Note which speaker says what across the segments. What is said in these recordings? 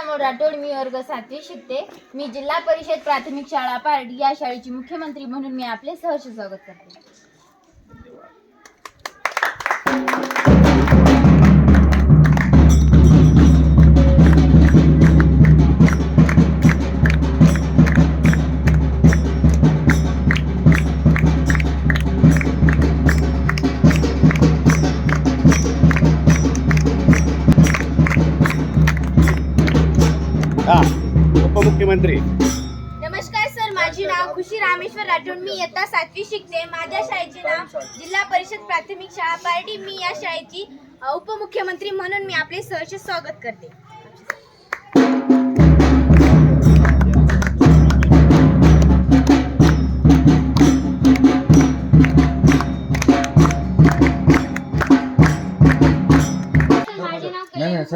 Speaker 1: अमोल राठोड मी वर्ग सातवी शिकते. मी जिल्हा परिषद प्राथमिक शाळा पारडी या शाळेची मुख्यमंत्री म्हणून मी आपले सहर्ष स्वागत करते.
Speaker 2: मुख्यमंत्री.
Speaker 1: नमस्कार सर. माझे नाव खुशी रामेश्वर राठोड. मी इयत्ता सातवी शिकते माझ्या शाळेचे नाव जिल्हा परिषद प्राथमिक शाळा. पार्टी मी या शाळेची उपमुख्यमंत्री म्हणून मी आपले सहर्ष स्वागत करते.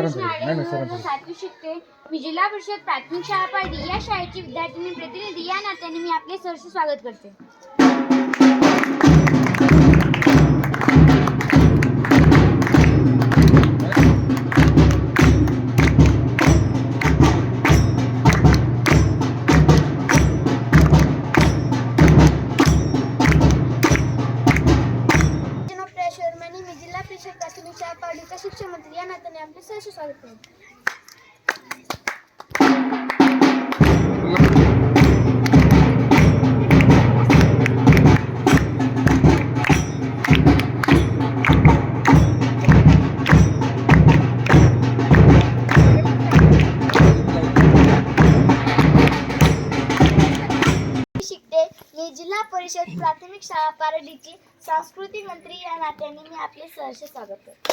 Speaker 1: सातवी शिकते. मी जिल्हा परिषद प्राथमिक शाळा पारडी या शाळेची विद्यार्थिनी प्रतिनिधी या नात्याने मी आपले सहर्ष स्वागत करते. परिषद प्राथमिक शिक्षण मंत्री या नात्याने आपले सहर्ष स्वागत करते परिषद प्राथमिक शाळा पारडीची सांस्कृतिक मंत्री या नात्याने मी आपले सहर्ष स्वागत करते.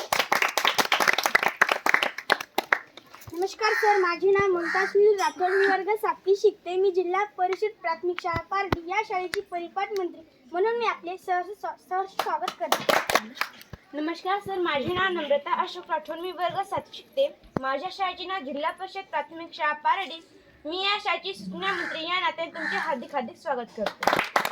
Speaker 1: नमस्कार सर माझे नाव मुमताज सुनील राठोड. मी वर्ग सातवी शिकते. मी जिल्हा परिषद प्राथमिक शाळा पारडी या शाळेची परिपाठ मंत्री म्हणून मी आपले सहर्ष सहर्ष स्वागत करते.
Speaker 3: नमस्कार सर माझे नाव नम्रता अशोक राठोड. मी वर्ग सात शिकते. माझ्या शाळेचे नाव जिल्हा परिषद प्राथमिक शाळा पारडी. मी या शाळेची सूचना मंत्री या नात्याने तुमचे हार्दिक हार्दिक स्वागत करते.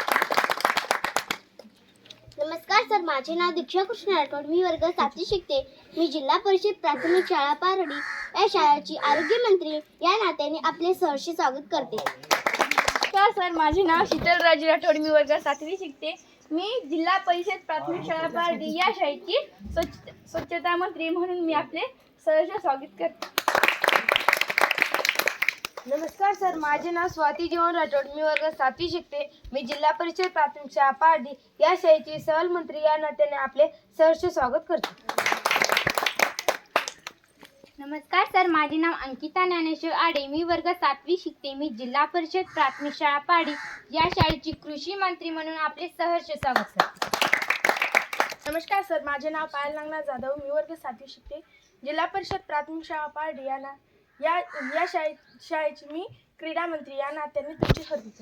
Speaker 1: नमस्कार सर. माझे नाव दीक्षा कृष्ण राठोड. मी वर्ग सातवी शिकते. मी जिल्हा परिषद प्राथमिक शाळा पारडी या शाळेची आरोग्य मंत्री या नात्याने आपले सहर्ष स्वागत करते.
Speaker 3: नमस्कार सर. माझे नाव शीतल राजे राठोड. मी वर्ग सातवी शिकते. मी जिल्हा परिषद प्राथमिक शाळा पारडी या शाळेची स्वच्छ स्वच्छता मंत्री म्हणून मी आपले सहर्ष स्वागत करते. नमस्कार सर माझे नाव स्वाती जीवन राठोड. मी वर्ग सातवी शिकते. मी जिल्हा परिषद प्राथमिक शाळा पारडी या शाळेची सहल मंत्री या नात्याने आपले सहर्ष स्वागत करते.
Speaker 1: नमस्कार सर माझे नाव अंकिता ज्ञानेश्वर आडे. मी वर्ग सातवी शिकते. मी जिल्हा परिषद प्राथमिक शाळा पाडी या शाळेची कृषी मंत्री म्हणून आपले सहर्ष स्वागत करते.
Speaker 3: नमस्कार सर माझे नाव पायल नागनाथ जाधव. मी वर्ग सातवी शिकते. जिल्हा परिषद प्राथमिक शाळा पारडी या ना या या शाळे शाळेची मी क्रीडा मंत्री या नात्याने तुमची स्वागत